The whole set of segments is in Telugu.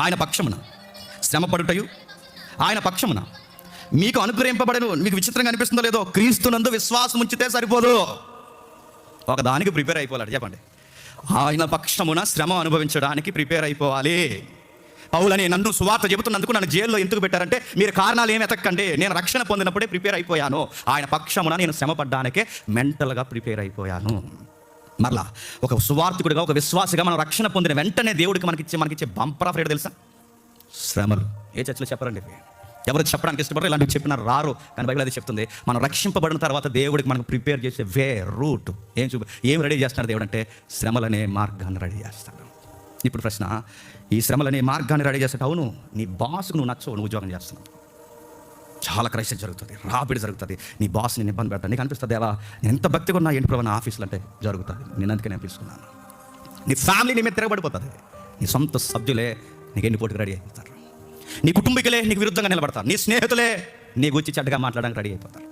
ఆయన పక్షమున. శ్రమపడుటయు ఆయన పక్షమున. మీకు అనుగ్రహింపబడను మీకు విచిత్రంగా అనిపిస్తుందో లేదో క్రీస్తునందు విశ్వాసం ఉంచితే సరిపోదు. ఒక దానికి ప్రిపేర్ అయిపోవాలి చెప్పండి. ఆయన పక్షమున శ్రమ అనుభవించడానికి ప్రిపేర్ అయిపోవాలి. పౌలని నన్ను సువార్త చెబుతున్నందుకు నన్ను జైల్లో ఎందుకు పెట్టారంటే మీరు కారణాలు ఏమి ఎతక్కండి నేను రక్షణ పొందినప్పుడే ప్రిపేర్ అయిపోయాను. ఆయన పక్షమున నేను శ్రమపడ్డానికే మెంటల్గా ప్రిపేర్ అయిపోయాను. మరలా ఒక సువార్థికుడిగా ఒక విశ్వాసగా మనం రక్షణ పొందిన వెంటనే దేవుడికి మనకిచ్చే మనకిచ్చే బంపర్ ఆఫ్ రేట్ తెలుసా? శ్రమలు. ఏ చర్చలో చెప్పరండి ఎవరు చెప్పడానికి ఇష్టపడరు? ఇలాంటివి చెప్పిన రారు. కానీ బైబిల్ అది చెప్తుంది. మనం రక్షింపబడిన తర్వాత దేవుడికి మనకు ప్రిపేర్ చేసే వే రూట్. ఏం చూపి ఏం రెడీ చేస్తున్నాడు దేవుడు అంటే శ్రమలనే మార్గాన్ని రెడీ చేస్తాడు. ఇప్పుడు ప్రశ్న ఈ శ్రమలనే మార్గాన్ని రెడీ చేస్తాడు. అవును నీ బాస్కు నువ్వు నచ్చవు నువ్వు ఉద్యోగం చేస్తున్నావు. చాలా క్రైస్ట్ జరుగుతుంది. రాపిడి జరుగుతుంది. నీ బాస్ నేను ఇబ్బంది పెడతాను నీకు అనిపిస్తుంది ఎలా నేను ఎంత భక్తిగా ఉన్నా ఏంటి ప్రభు నా ఆఫీసులో అంటే జరుగుతుంది నేను అందుకని అనిపిస్తున్నాను నీ ఫ్యామిలీ నీ మీద తిరగబడిపోతుంది. నీ సొంత సభ్యులే నీకు ఎన్ని పోటీకి రెడీ అయిపోతారు. నీ కుటుంబీకులే నీకు విరుద్ధంగా నిలబడతారు. నీ స్నేహితులే నీ గురించి చెడ్డగా మాట్లాడడానికి రెడీ అయిపోతారు.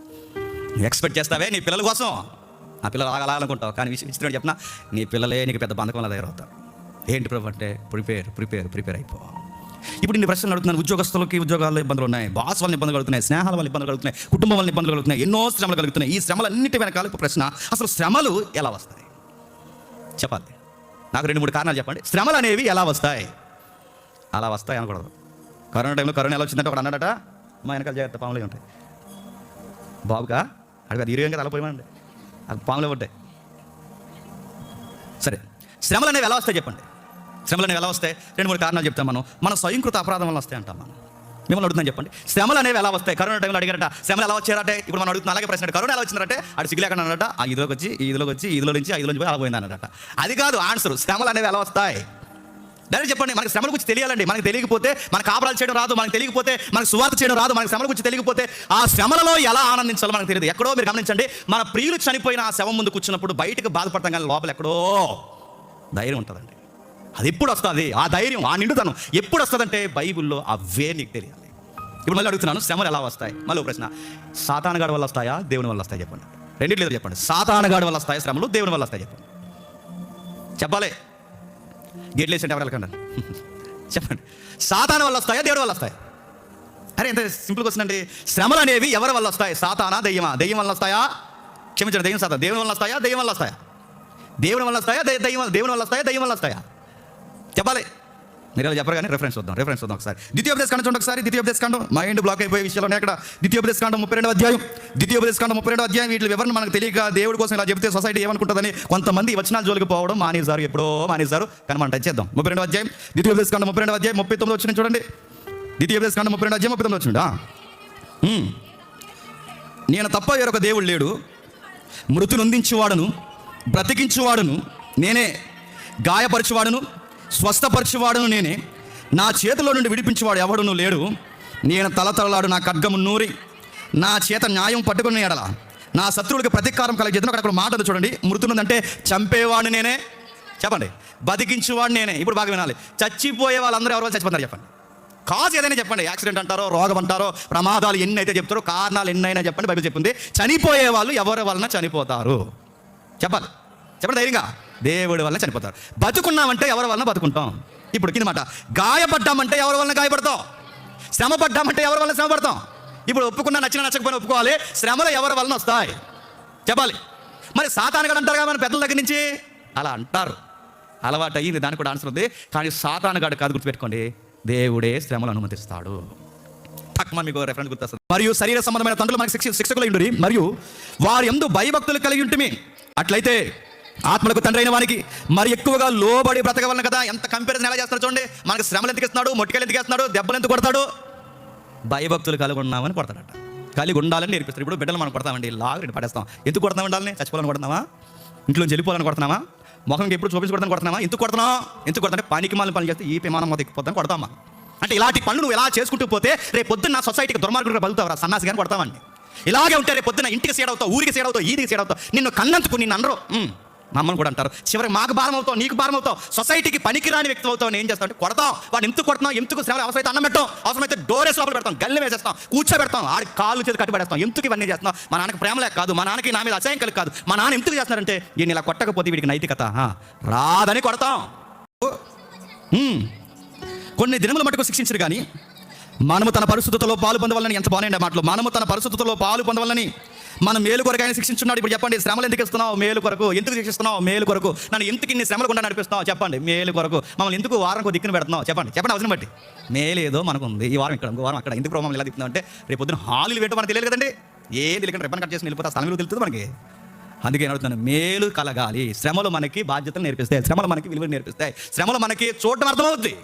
నువ్వు ఎక్స్పెక్ట్ చేస్తావే నీ పిల్లల కోసం. ఆ పిల్లలు ఆగాలనుకుంటావు కానీ విషయం విచిత్రం చెప్పిన నీ పిల్లలే నీకు పెద్ద బంధకంలో తయారవుతారు. ఏంటి ప్రభు అంటే ప్రిపేర్ ప్రిపేర్ ప్రిపేర్ అయిపో. ఇప్పుడు ఇన్ని ప్రశ్నలు అడుగుతున్నాను ఉద్యోగస్తులకి ఉద్యోగాల్లో ఇబ్బందులు ఉన్నాయి. బాస్ వల్ల ఇబ్బందులు కలుగుతున్నాయి. స్నేహాల వాళ్ళ ఇబ్బందులు కలుగుతున్నాయి. కుటుంబం వల్ల ఇబ్బందులు కలుగుతున్నాయి. ఎన్నో శ్రమలు కలుగుతున్నాయి. ఈ శ్రమలన్నిటి వెనకాల ప్రశ్న. అసలు శ్రమలు ఎలా వస్తాయి? చెప్పాలి. నాకు రెండు మూడు కారణాలు చెప్పండి. శ్రమలు అనేవి ఎలా వస్తాయి? అలా వస్తాయి అనకూడదు. కరోనా టైంలో కరోనా ఎలా వచ్చిందంటే ఒకడు అన్నాడట మా వెనకాల జాగ్రత్త పాములు ఉంటాయి. బాబుగా అడిగి అది అలా తలపోయమండి అది పాములు ఉంటాయి. సరే. శ్రమలు అనేవి ఎలా వస్తాయి చెప్పండి. శ్రమలు అనేవి ఎలా వస్తాయి? రెండు మూడు కారణాలు చెప్తాం మనం. మన స్వయంకృత అపరాధం వల్ల వస్తాయి అంటాం మనం. మిమ్మల్ని అడుగుతున్నాను చెప్పండి. శ్రమలు అనేవి ఎలా వస్తాయి? కరోనా టైంలో అడిగారట శ్రమలు ఎలా వచ్చారంటే ఇప్పుడు మనం అడుగుతున్న. అలాగే ప్రశ్న కరోనా ఎలా వచ్చిందంటే అది సిగ్గులేకుండా అన్నట ఆ ఇదిలోకి వచ్చి ఇదిలోకి వచ్చి ఇదిలో నుంచి ఐదు నుంచి అలా పోయింది అన్నట అది కాదు ఆన్సర్ శ్రమలు అనేవి ఎలా వస్తాయి? డైరెక్ట్ చెప్పండి మనకి శ్రమల గురించి తెలియాలండి. మనకి తెలియకపోతే మన కాపురాలు చేయడం రాదు మనకి తెలియకపోతే మనకి సువార్త చేయడం రాదు మనకి శ్రమల గురించి తెలియకపోతే ఆ శ్రమలలో ఎలా ఆనందించాలో మనకు తెలియదు. ఎక్కడో మీరు గమనించండి మన ప్రియులు చనిపోయిన ఆ శవం ముందు కూర్చున్నప్పుడు బయటకు బాధపడతాం కానీ లోపల ఎక్కడో ధైర్యం ఉంటుందండి. అది ఎప్పుడు వస్తుంది ఆ ధైర్యం ఆ నిండుతనం ఎప్పుడు వస్తుందంటే బైబిల్లో అవే నీకు తెలియాలి ఇప్పుడు మళ్ళీ అడుగుతున్నాను శ్రమలు ఎలా వస్తాయి మళ్ళీ ప్రశ్న సాతానగాడి వల్ల వస్తాయా దేవుని వల్ల వస్తాయి చెప్పండి రెండింటి లేదు చెప్పండి సాతానగాడి వల్ల వస్తాయి శ్రమలు దేవుని వల్ల వస్తాయి చెప్పండి చెప్పాలి గేట్లు వేసి ఎవరు వెళ్ళకండి చెప్పండి సాతాన వల్ల వస్తాయా దేవుడి వల్ల వస్తాయి అరే ఎంత సింపుల్ క్వశ్చన్ అండి శ్రమలు అనేవి ఎవరి వల్ల వస్తాయి సాతానా దెయ్యమా దెయ్యం వల్ల వస్తాయా క్షమించండి దెయ్యం సాతా దేవుని వల్ల వస్తాయా దెయ్యం వల్ల వస్తాయా దేవుని వల్ల వస్తాయా దెయ్యం దెయ్యం- దేవుని వల్ల వస్తాయా దెయ్యం వల్ల వస్తాయా చెప్పాలి. మీరు ఇలా చెప్పరు కానీ రెఫరెన్స్ వద్దాం రెఫరెన్స్ వద్దాం ఒకసారి. ద్వితీయోపదేశ కాండం చూడండి ఒకసారి. ద్వితీయోపదేశ కాండం మైండ్ బ్లాక్ అయిపోయే విషయాలు అక్కడ ద్వితీయోపదేశ కాండం ముప్పై రెండవ అధ్యాయం. ద్వితీయోపదేశ కాండం ముప్పై రెండవ అధ్యాయం. వీటి వివరణ మనకు తెలియక దేవుడి కోసం ఇలా చెప్తే సొసైటీ ఏమనుకుంటుందని కొంతమంది వచనాలు జోలికి పోవడం మానేశారు ఎప్పుడో మానేశారు. కానీ మనం టచ్ చేద్దాం. ముప్పై రెండవ అధ్యాయం. ద్వితీయోపదేశ కాండం ముప్పై రెండవ అధ్యాయం. ముప్పై తొమ్మిది వచ్చిన చూడండి. ద్వితీయోపదేశ కాండం ముప్పై రెండవ అధ్యాయం ముప్పై తొమ్మిది వచ్చిండా నేను తప్ప వేరొక దేవుడు లేడు. మృతి నొందించువాడును బ్రతికించువాడును నేనే గాయపరచువాడును స్వస్థపరిచేవాడును నేనే. నా చేతిలో నుండి విడిపించేవాడు ఎవడును లేడు. నేను తలతలలాడు నా ఖడ్గము నూరి. నా చేత న్యాయం పట్టుకుని ఎడల. నా శత్రువులకు ప్రతీకారం కలిగేది అక్కడ మాటలు మాట చూడండి. మృతున్నదంటే చంపేవాడు నేనే. చెప్పండి. బతికించేవాడు నేనే. ఇప్పుడు బాగా వినాలి. చచ్చిపోయే వాళ్ళందరూ ఎవరో చచ్చిపోతారు చెప్పండి. కాజ్ ఏదైనా చెప్పండి. యాక్సిడెంట్ అంటారో రోగం అంటారో ప్రమాదాలు ఎన్ని అయితే చెప్తారో కారణాలు ఎన్నైనా చెప్పండి. బైబిల్ చెప్పింది. చనిపోయే వాళ్ళు ఎవరి వలన చనిపోతారు? చెప్పాలి. చెప్పండి ధైర్యంగా. దేవుడి వల్ల చనిపోతారు. బతుకున్నామంటే ఎవరి వలన బతుకుంటాం? ఇప్పుడు కింద మాట. గాయపడ్డామంటే ఎవరి వలన గాయపడతాం? శ్రమ పడ్డామంటే ఎవరి వలన శ్రమ పడతాం ఇప్పుడు ఒప్పుకున్నా నచ్చిన నచ్చకపోయినా ఒప్పుకోవాలి. శ్రమలు ఎవరి వలన వస్తాయి? చెప్పాలి. మరి సాతానగాడు అంటారు కదా మన పెద్దల దగ్గర నుంచి? అలా అంటారు. అలవాటు అయ్యింది దానికి కూడా ఆన్సర్ ఉంది. కానీ సాతానగాడు కాదు గుర్తుపెట్టుకోండి. దేవుడే శ్రమలు అనుమతిస్తాడు. తక్కువ మీకు రెఫరెన్స్ గుర్తొస్తుంది. మరియు శరీర సంబంధమైన తండ్రులు మనకి శిక్ష శిక్షకులు ఉండి మరియు వారి ఎందు భయభక్తులు కలిగి ఉంటుంది అట్లయితే ఆత్మలకు తండ్రి అయిన వానికి మరి ఎక్కువగా లోబడి బ్రతకవలన కదా? ఎంత కంపారిజన్ ఎలా చేస్తాడు చూడండి. మనకి శ్రమలు ఎందుకు ఇస్తున్నాడు? మొట్టికలు ఎందుకు ఇస్తున్నాడు దెబ్బలు ఎందుకు కొడతాడు? భయభక్తులు కలిగి ఉన్నామని కొడతాడట. కలిగి ఉండాలని నేర్పిస్తారు ఇప్పుడు బిడ్డలు మనం కొడతామండి. లాగా పడేస్తాం ఎందుకు కొడతాం ఉండాలని? చచ్చిపోవాలని కొడతామా ఇంట్లో వెళ్ళిపోవాలని కొడుతున్నామా? ముఖంకి ఎప్పుడు చూపించకూడదని కొడుతున్నామా? ఎందుకు కొడుతున్నాం ఎందుకు కొడతా పనికి మాలిన పని చేస్తే ఈ విమానం మొదటి ఎక్కిపోతాం కొడతామా? అంటే ఇలాంటి పనులు నువ్వు ఎలా చేసుకుంటూ పోతే రేపు పొద్దున్న నా సొసైటీకి దుర్మార్గుడు బలుతావరా రా సన్నాసి కానీ కొడతామండి. ఇలాగే ఉంటే రేపు పొద్దున్న ఇంటికి సేడవుతావు ఊరికి సేడవుతావు ఈదికి సేడవుతావు నిన్ను కన్నందుకు నిన్ను అనరు. మా అమ్మని కూడా అంటారు. చివరికి మాకు భారం అవుతావు నీకు భారం అవుతావు సొసైటీకి పనికిరాని వ్యక్తి అవుతావు ఏం చేస్తావు అంటే కొడతాం. వాడు ఎందుకు కొడతాం ఎందుకు శ్రమ అవసరమైతే అన్నం పెట్టాం. అవసరమైతే డోరేస్ లోపల పెడతాం గల్లె వేసేస్తాం కూర్చోబెడతాం. ఆడి కాళ్ళు చేతి కట్టుబడేస్తాం ఎందుకు ఇవన్నీ చేస్తున్నాం మా నాన్నకి ప్రేమలే కాదు మా నాన్నకి నా మీద అసహ్యం కలిగి కాదు. మా నాన్న ఎందుకు చేస్తున్నారంటే నేను ఇలా కొట్టకపోతే వీడికి నైతికత. రాదని కొడతాం. కొన్ని దినముల మటుకు శిక్షించరు కానీ మనము తన పరిశుద్ధతలో పాలు పొందవాలని ఎంత బాగున్నాయండి మాటలు. మనము తన పరిశుద్ధతలో పాలు పొందవాలని మనం మేలు కొరకు ఆయన శిక్షించున్నాడు. ఇప్పుడు చెప్పండి శ్రమలు ఎందుకు ఇస్తున్నావు? మేలు కొరకు. ఎందుకు శిక్షిస్తున్నావు? మేలు కొరకు. నన్ను ఎందుకు ఇన్ని శ్రమలు కూడా నడిపిస్తున్నావు? చెప్పండి. మేలు కొరకు. మమ్మల్ని ఎందుకు వారం కొద్ది దిక్కును పెడుతున్నావు? చెప్పండి. చెప్పండి అవసరం బట్టి. మేలేదో మనకు ఉంది. ఈ వారం ఇక్కడ ఇంకో వారం అక్కడ. ఎందుకు ప్రభావం ఎలా దిక్కున్నావు అంటే రేపు పొద్దున హాలీలు పెట్టు మనకు తెలియదు కదండి. ఏది తెలియకుండా రిబ్బన్ కట్ చేసి వెళ్ళిపోతే స్థలం విలువ తెలుస్తుంది మనకి? అందుకే అడుగుతున్నాను? మేలు కలగాలి. శ్రమలు మనకి బాధ్యతలు నేర్పిస్తాయి. శ్రమలు మనకి విలువలు నేర్పిస్తాయి. శ్రమలు మనకి చూడటం అర్థమవుద్ది.